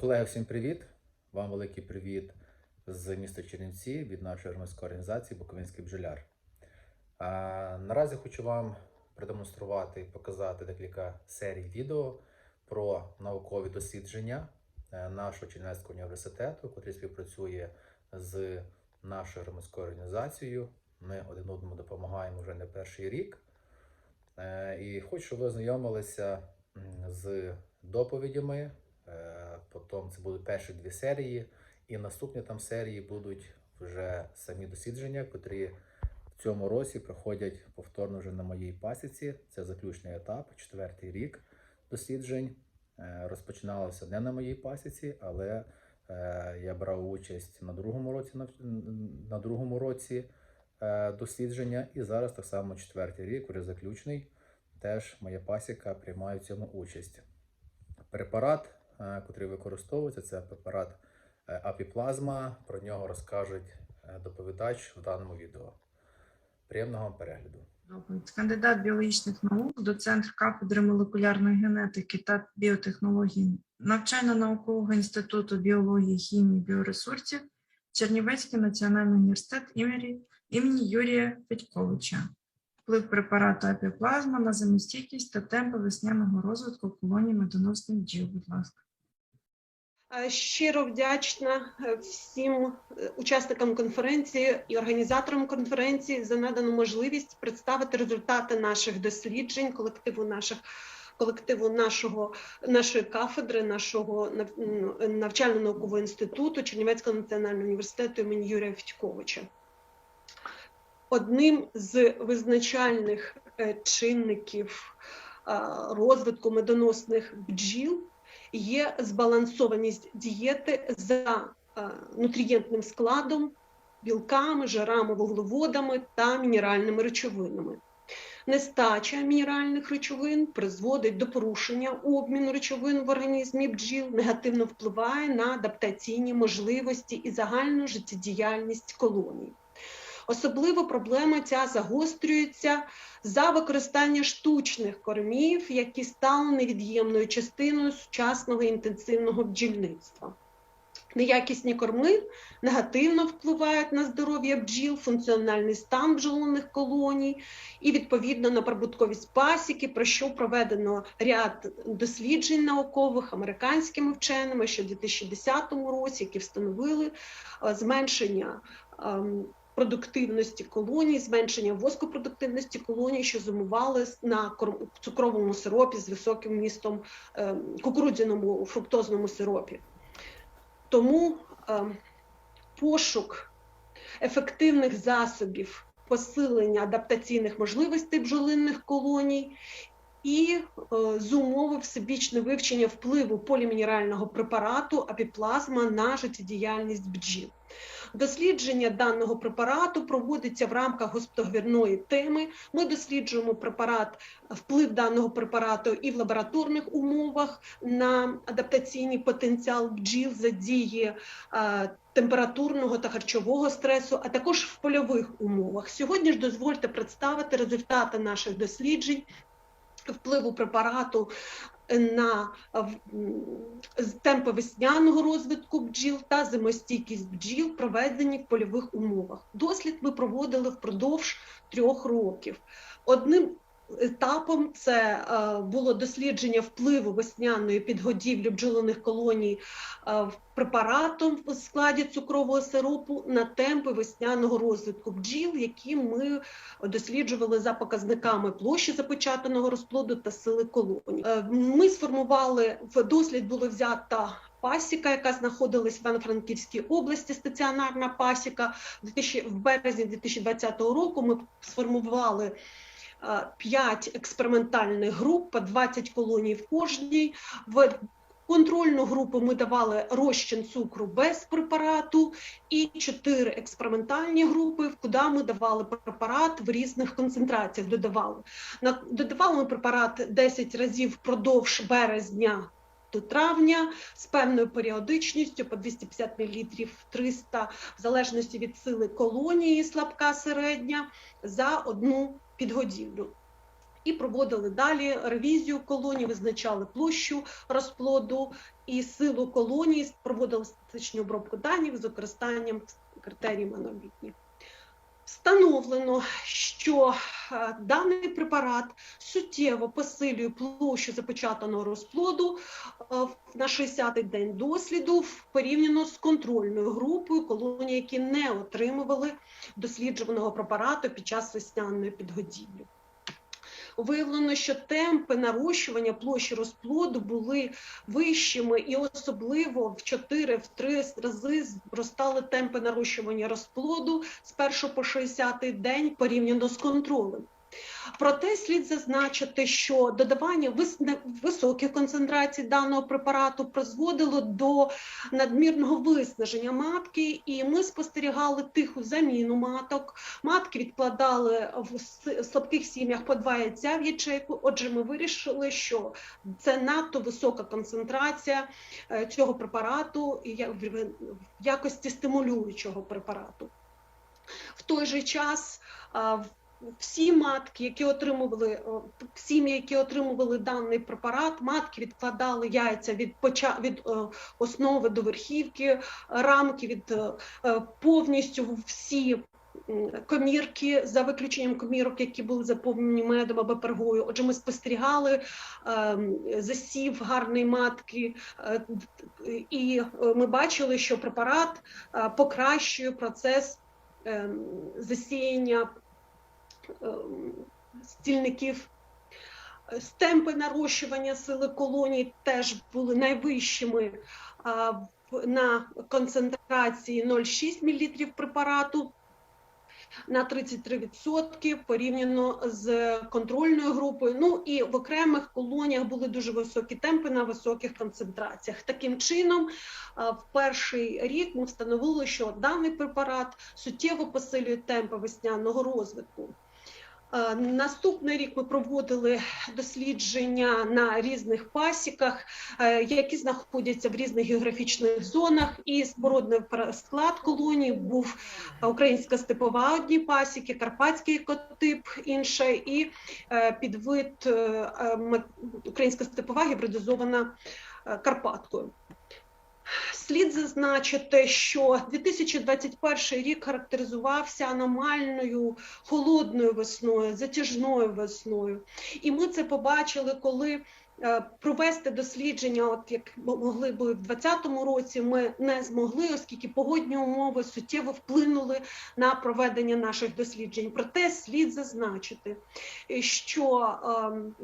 Колеги, всім привіт! Вам великий привіт з міста Чернівці від нашої громадської організації Буковинський бджоляр. А, наразі хочу вам продемонструвати і показати декілька серій відео про наукові дослідження е, нашого Чернівецького університету, який співпрацює з нашою громадською організацією. Ми один одному допомагаємо вже не перший рік. Е, І хочу, щоб ви ознайомилися з доповідями. Потім це будуть перші дві серії, і наступні там серії будуть вже самі дослідження, котрі в цьому році проходять повторно вже на моїй пасіці. Це заключний етап, четвертий рік досліджень. Е, Розпочиналося не на моїй пасіці, але е, я брав участь на другому році на другому році е, дослідження, і зараз так само четвертий рік, вже заключний. Теж моя пасіка приймає в цьому участь. Препарат, е, котрий використовується, це препарат е, апіплазма. Про нього розкажуть е, доповідач в даному відео. Приємного вам перегляду. Кандидат біологічних наук, доцент кафедри молекулярної генетики та біотехнологій навчально-наукового інституту біології, хімії, біоресурсів Чернівецький національний університет імені, імені Юрія Петьковича. Вплив препарату апіплазма на замістійкість та темпи весняного розвитку колоній медоносних бджіл. Будь ласка. Щиро вдячна е, всім е, учасникам конференції і організаторам конференції за надану можливість представити результати наших досліджень, колективу наших колективу нашого нашої кафедри, нашого навчально-наукового інституту Чернівецького національного університету імені Юрія Федьковича. Одним з визначальних е, чинників розвитку медоносних бджіл є збалансованість дієти за е, нутрієнтним складом, білками, жирами, вуглеводами та мінеральними речовинами. Нестача мінеральних речовин призводить до порушення обміну речовин в організмі бджіл, негативно впливає на адаптаційні можливості і загальну життєдіяльність колоній. Особливо проблема ця загострюється за використання штучних кормів, які стали невід'ємною частиною сучасного інтенсивного бджільництва. Неякісні корми негативно впливають на здоров'я бджіл, функціональний стан бджолиних колоній і відповідно на прибутковість пасіки, про що проведено ряд досліджень наукових американськими вченими ще в 2010 році, які встановили е, зменшення ем, продуктивності колоній, зменшення воскопродуктивності колоній, що зимували на цукровому сиропі з високим вмістом е, кукурудзяному фруктозному сиропі. Тому е, пошук ефективних засобів посилення адаптаційних можливостей бджолинних колоній і е, зумовив всебічне вивчення впливу полімінерального препарату апіплазма на життєдіяльність бджіл. Дослідження даного препарату проводиться в рамках госпітоговірної теми. Ми досліджуємо препарат, вплив даного препарату і в лабораторних умовах на адаптаційний потенціал бджіл за дії е, температурного та харчового стресу, а також в польових умовах. Сьогодні ж дозвольте представити результати наших досліджень впливу препарату на темпи весняного розвитку бджіл та зимостійкість бджіл, проведені в польових умовах. Дослід ми проводили впродовж трьох років. Одним етапом це е, було дослідження впливу весняної підгодівлі бджолиних колоній е, препаратом в складі цукрового сиропу на темпи весняного розвитку бджіл, які ми досліджували за показниками площі запечатаного розплоду та сили колоній. Е, Ми сформували в дослід було взята пасіка, яка знаходилась в Івано-Франківській області, стаціонарна пасіка. В 2000 в березні 2020 року ми сформували. 5 експериментальних груп, по 20 колоній в кожній. В контрольну групу ми давали розчин цукру без препарату, і чотири експериментальні групи, куди ми давали препарат в різних концентраціях. Додавали додавали ми препарат 10 разів впродовж березня. До травня з певною періодичністю по 250 мл 300, в залежності від сили колонії, слабка середня, за одну підгодівлю. І проводили далі ревізію колонії, визначали площу розплоду і силу колонії, проводили статичну обробку даних з використанням критерій аналітні. Встановлено, що е, даний препарат суттєво посилює площу запечатаного розплоду е, на 60-й день досліду порівняно з контрольною групою колоній, які не отримували досліджуваного препарату під час весняної підгодівлі. Виявлено, що темпи нарощування площі розплоду були вищими, і особливо в 4-3 рази зростали темпи нарощування розплоду з 1 по 60 день порівняно з контролем. Проте слід зазначити, що додавання вис- високих концентрацій даного препарату призводило до надмірного виснаження матки, і ми спостерігали тиху заміну маток. Матки відкладали в слабких сім'ях по два яйця в ячейку. Отже, ми вирішили, що це надто висока концентрація е, цього препарату в якості стимулюючого препарату. В той же час в- всі матки, які отримували о, сім'ї, які отримували даний препарат, матки відкладали яйця від поча від е, основи до верхівки, рамки від е, е, повністю всі. Комірки за виключенням комірок, які були заповнені медом або пергою. Отже, ми спостерігали ем, засів гарної матки, е, і е, ми бачили, що препарат е, покращує процес ем, засіяння стільників. З темпи нарощування сили колоній теж були найвищими на концентрації 0,6 мл препарату на 33% порівняно з контрольною групою. Ну і в окремих колоніях були дуже високі темпи на високих концентраціях. Таким чином, в перший рік ми встановили, що даний препарат суттєво посилює темпи весняного розвитку. Е, Наступний рік ми проводили дослідження на різних пасіках, е, які знаходяться в різних географічних зонах. І спорудний склад колонії був українська степова одні пасіки, карпатський екотип інша, і е, підвид українська степова гібридизована Карпаткою. Слід зазначити, що 2021 рік характеризувався аномальною холодною весною, затяжною весною. І ми це побачили, коли е, провести дослідження, от як могли би в 2020 році, ми не змогли, оскільки погодні умови суттєво вплинули на проведення наших досліджень. Проте слід зазначити, що ем,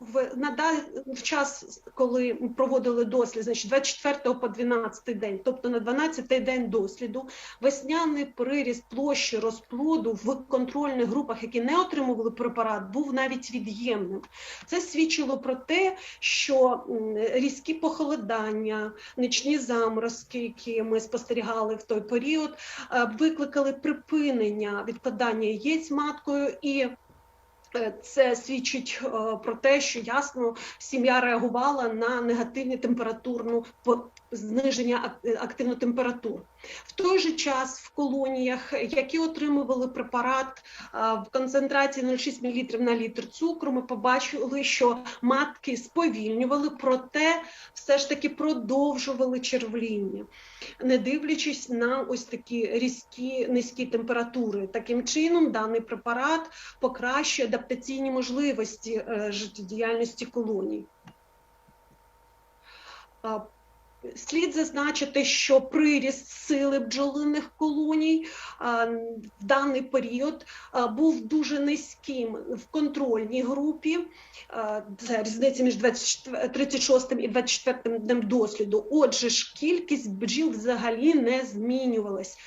в на дай- в час, коли проводили дослід, значить 24 по 12 день, тобто на 12 день досліду, весняний приріст площі розплоду в контрольних групах, які не отримували препарат, був навіть від'ємним. Це свідчило про те, що різкі похолодання, нічні заморозки, які ми спостерігали в той період, е, викликали припинення відкладання яєць маткою і. Е, Це свідчить е, про те, що ясно сім'я реагувала на негативну температурну зниження ак- активну температур. В той же час в колоніях, які отримували препарат е, в концентрації 0,6 мл на літр цукру, ми побачили, що матки сповільнювали, проте все ж таки продовжували червління, не дивлячись на ось такі різкі низькі температури. Таким чином, даний препарат покращує адаптаційні можливості е, життєдіяльності колоній. Слід зазначити, що приріст сили бджолиних колоній в даний період був дуже низьким в контрольній групі. Це різниця між 24 36 і 24 днем досліду. Отже ж, кількість бджіл взагалі не змінювалась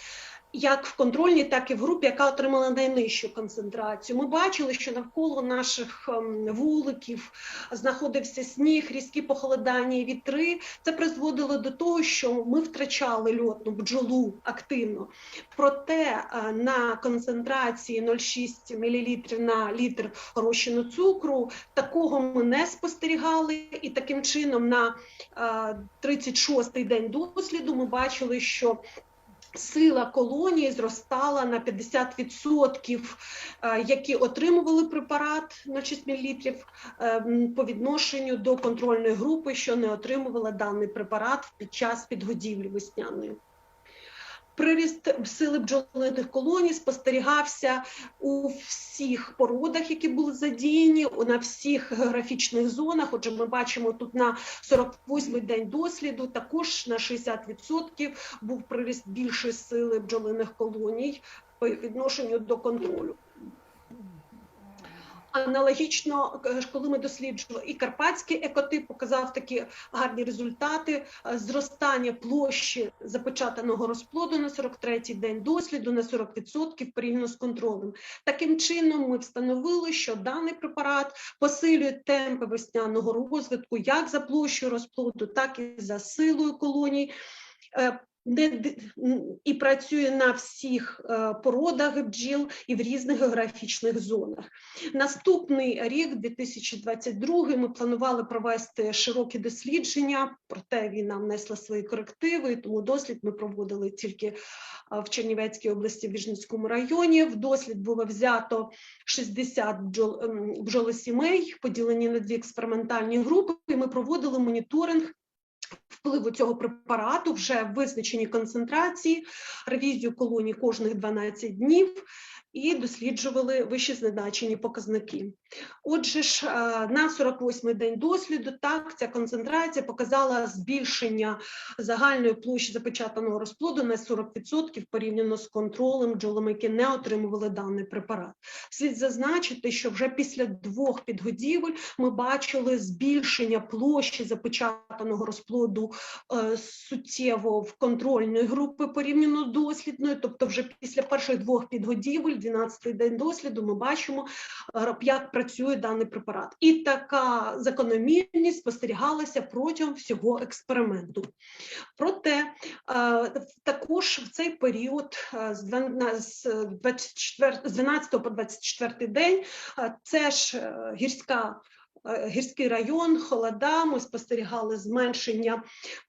як в контрольній, так і в групі, яка отримала найнижчу концентрацію. Ми бачили, що навколо наших ем, вуликів знаходився сніг, різкі похолодання і вітри. Це призводило до того, що ми втрачали льотну бджолу активно. Проте е, на концентрації 0,6 мл на літр розчину цукру такого ми не спостерігали, і таким чином на е, 36-й день досліду ми бачили, що Сила колонії зростала на 50%, е, які отримували препарат на 6 мл ем, по відношенню до контрольної групи, що не отримувала даний препарат під час підгодівлі весняної. Приріст сили бджолиних колоній спостерігався у всіх породах, які були задіяні, на всіх географічних зонах. Отже, ми бачимо тут на 48-й день досліду, також на 60% був приріст більшої сили бджолиних колоній по відношенню до контролю. Аналогічно, е, коли ми досліджували, і карпатський екотип показав такі гарні результати е, зростання площі запечатаного розплоду на 43-й день досліду на 40% порівняно з контролем. Таким чином, ми встановили, що даний препарат посилює темпи весняного розвитку як за площею розплоду, так і за силою колоній. Не і працює на всіх е, породах бджіл і в різних географічних зонах. Наступний рік, 2022, ми планували провести широкі дослідження, проте війна внесла свої корективи, тому дослід ми проводили тільки е, в Чернівецькій області, в Віжницькому районі. В дослід було взято 60 бджол, бджолосімей, поділені на дві експериментальні групи, і ми проводили моніторинг впливу цього препарату вже визначені концентрації, ревізію колоній кожних 12 днів і досліджували вищезазначені показники. Отже ж, е, на 48-й день досліду так ця концентрація показала збільшення загальної площі запечатаного розплоду на 40% порівняно з контролем бджолами, які не отримували даний препарат. Слід зазначити, що вже після двох підгодівель ми бачили збільшення площі запечатаного розплоду е, суттєво в контрольної групи порівняно з дослідною, тобто вже після перших двох підгодівель, 12-й день досліду, ми бачимо, е, як працює даний препарат. І така закономірність спостерігалася протягом всього експерименту. Проте е, також в цей період е, з 12 з 24 з 12 по 24 день е, це ж е, гірська е, гірський район, холода. Ми спостерігали зменшення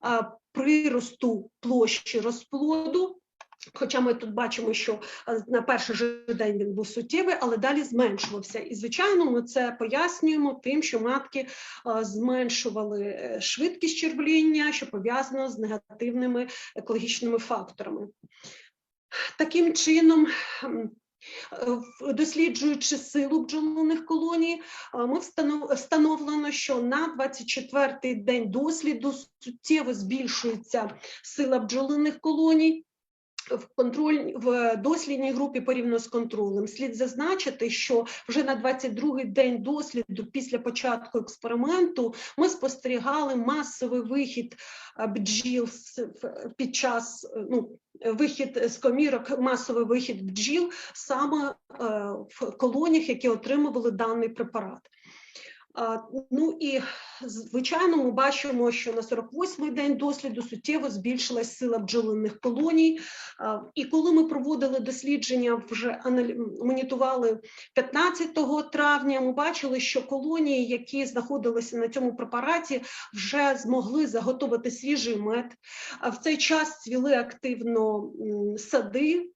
е, приросту площі розплоду. Хоча ми тут бачимо, що е, на перший же день він був суттєвий, але далі зменшувався. І звичайно, ми це пояснюємо тим, що матки е, зменшували е, швидкість червління, що пов'язано з негативними екологічними факторами. Таким чином. Досліджуючи силу бджолиних колоній, ми встановлено, що на 24-й день досліду суттєво збільшується сила бджолиних колоній. В контроль в дослідній групі порівняно з контролем слід зазначити, що вже на 22-й день досліду після початку експерименту ми спостерігали масовий вихід е, бджіл під час е, ну, вихід з комірок, масовий вихід бджіл саме е, в колоніях, які отримували даний препарат. Ну і звичайно, ми бачимо, що на 48-й день досліду суттєво збільшилась сила бджолиних колоній. І коли ми проводили дослідження, вже монітували 15 травня, ми бачили, що колонії, які знаходилися на цьому препараті, вже змогли заготовити свіжий мед. В цей час цвіли активно сади,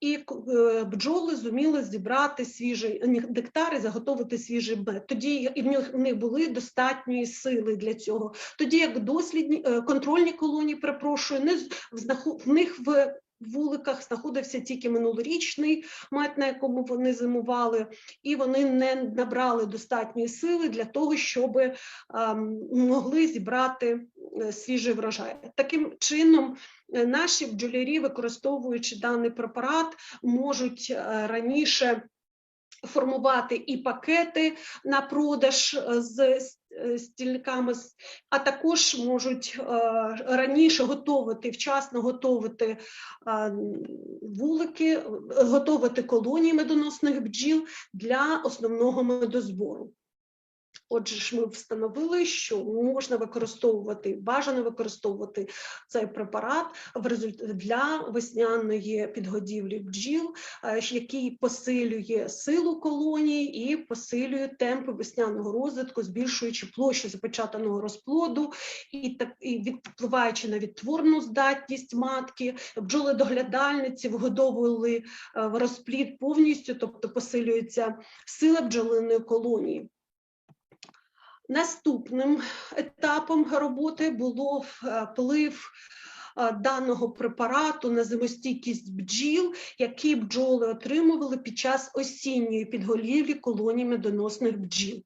і е, бджоли зуміли зібрати свіжий нектар і заготовити свіжий мед. Тоді і в них, були достатньої сили для цього. Тоді як дослідні е, контрольні колонії, перепрошую, не в в них в вуликах знаходився тільки минулорічний мед, на якому вони зимували, і вони не набрали достатньої сили для того, щоб могли зібрати е, свіжий врожай. Таким чином, е, наші бджолярі, використовуючи даний препарат, можуть раніше формувати і пакети на продаж з стільниками, а також можуть е, раніше готувати, вчасно готувати е, вулики, е, готувати колонії медоносних бджіл для основного медозбору. Отже, ж ми встановили, що можна використовувати, бажано використовувати цей препарат для весняної підгодівлі бджіл, е, який посилює силу колонії і посилює темпи весняного розвитку, збільшуючи площу запечатаного розплоду і так і відпливаючи на відтворну здатність матки, бджоли-доглядальниці вигодовували е, в розплід повністю, тобто посилюється сила бджолиної колонії. Наступним етапом роботи було е, вплив е, даного препарату на зимостійкість бджіл, які бджоли отримували під час осінньої підголівлі колоній медоносних бджіл.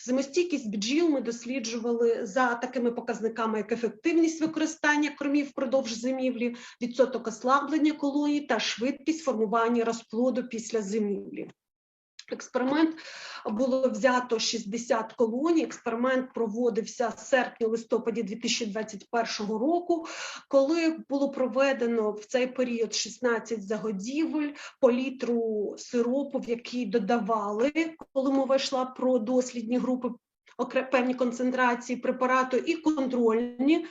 Зимостійкість бджіл ми досліджували за такими показниками, як ефективність використання кормів впродовж зимівлі, відсоток ослаблення колоній та швидкість формування розплоду після зимівлі. Експеримент було взято 60 колоній. Експеримент проводився в серпні-листопаді 2021 року, коли було проведено в цей період 16 загодівель по літру сиропу, в який додавали, коли мова йшла про дослідні групи, певні концентрації препарату і контрольні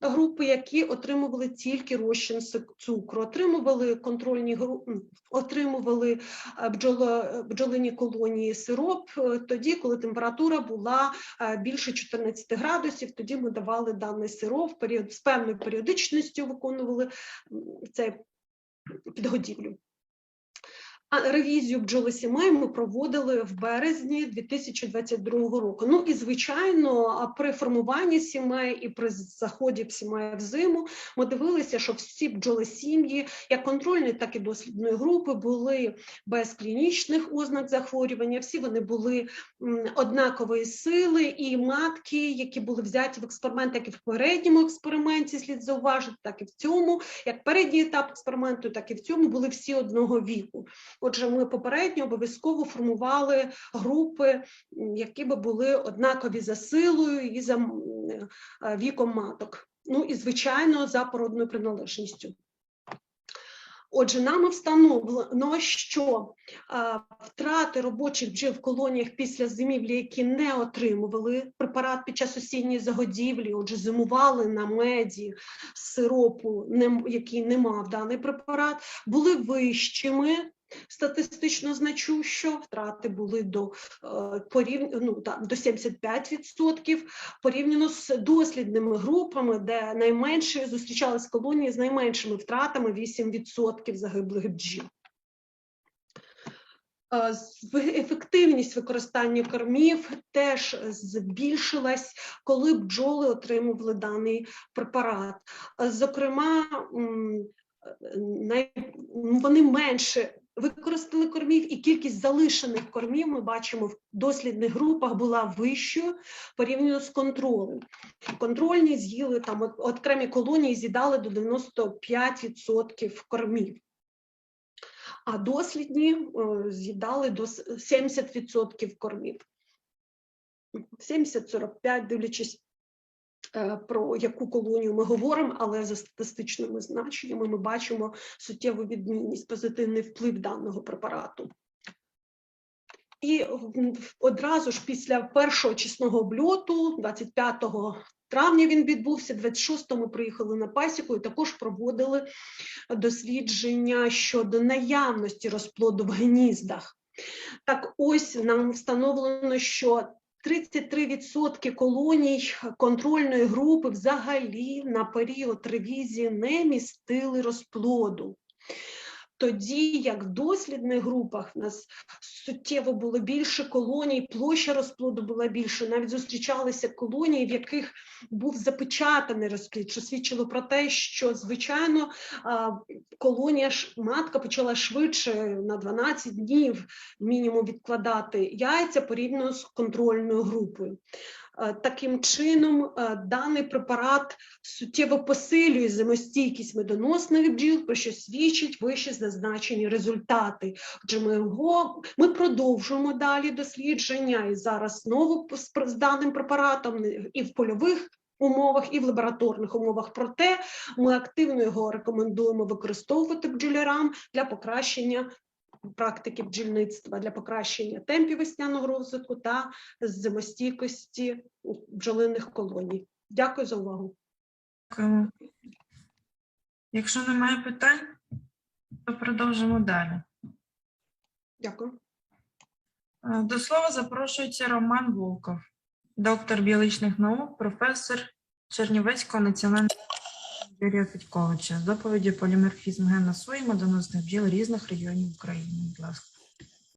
групи, які отримували тільки розчин цукру, отримували контрольні групи, отримували е, бджоло, бджолині колонії сироп е, тоді, коли температура була е, більше 14 градусів. Тоді ми давали даний сироп період з певною періодичністю, виконували цей підгодівлю. Ревізію бджолосімей ми проводили в березні 2022 року. Ну і звичайно, при формуванні сімей і при заході сімей в зиму ми дивилися, що всі бджолосім'ї, як контрольної, так і дослідної групи, були без клінічних ознак захворювання. Всі вони були однакової сили, і матки, які були взяті в експеримент, як і в передньому експерименті, слід зауважити, так і в цьому, як передній етап експерименту, так і в цьому були всі одного віку. Отже, ми попередньо обов'язково формували групи, які би були однакові за силою і за е, віком маток. Ну і звичайно, за породною приналежністю. Отже, нами встановлено, що а, втрати робочих бджіл в колоніях після зимівлі, які не отримували препарат під час осінньої загодівлі, отже, зимували на меді сиропу, не, який не мав даний препарат, були вищими. Статистично значущо втрати були до е, порів... ну, так, до 75% порівняно з дослідними групами, де найменше зустрічались колонії з найменшими втратами 8% загиблих бджіл. Е, Ефективність використання кормів теж збільшилась, коли бджоли отримували даний препарат. Зокрема, е, вони менше використали кормів, і кількість залишених кормів ми бачимо в дослідних групах була вищою порівняно з контролем. Контрольні з'їли там окремі колонії з'їдали до 95% кормів. А дослідні е, з'їдали до с- 70% кормів. 70-45, дивлячись, про яку колонію ми говоримо, але за статистичними значеннями ми бачимо суттєву відмінність, позитивний вплив даного препарату. І одразу ж після першого чесного обльоту, 25 травня він відбувся, 26 ми приїхали на пасіку і також проводили дослідження щодо наявності розплоду в гніздах. Так ось нам встановлено, що 33% колоній контрольної групи взагалі на період ревізії не містили розплоду. Тоді як в дослідних групах в нас суттєво було більше колоній, площа розплоду була більше. Навіть зустрічалися колонії, в яких був запечатаний розплід, що свідчило про те, що звичайно колонія ж матка почала швидше на 12 днів мінімум відкладати яйця порівняно з контрольною групою. Е, Таким чином, е, даний препарат суттєво посилює зимостійкість медоносних бджіл, про що свідчить вище зазначені результати. Отже, ми, його, ми продовжуємо далі дослідження і зараз знову з даним препаратом і в польових умовах, і в лабораторних умовах. Проте ми активно його рекомендуємо використовувати бджолярам для покращення практики бджільництва для покращення темпів весняного розвитку та зимостійкості бджолиних колоній. Дякую за увагу. Дякуємо. Якщо немає питань, то продовжимо далі. Дякую. Е, До слова запрошується Роман Волков, доктор біологічних наук, професор Чернівецького національного Юрія Федьковича з доповіді поліморфізм гена сої доносних бджіл різних регіонів України. Будь ласка.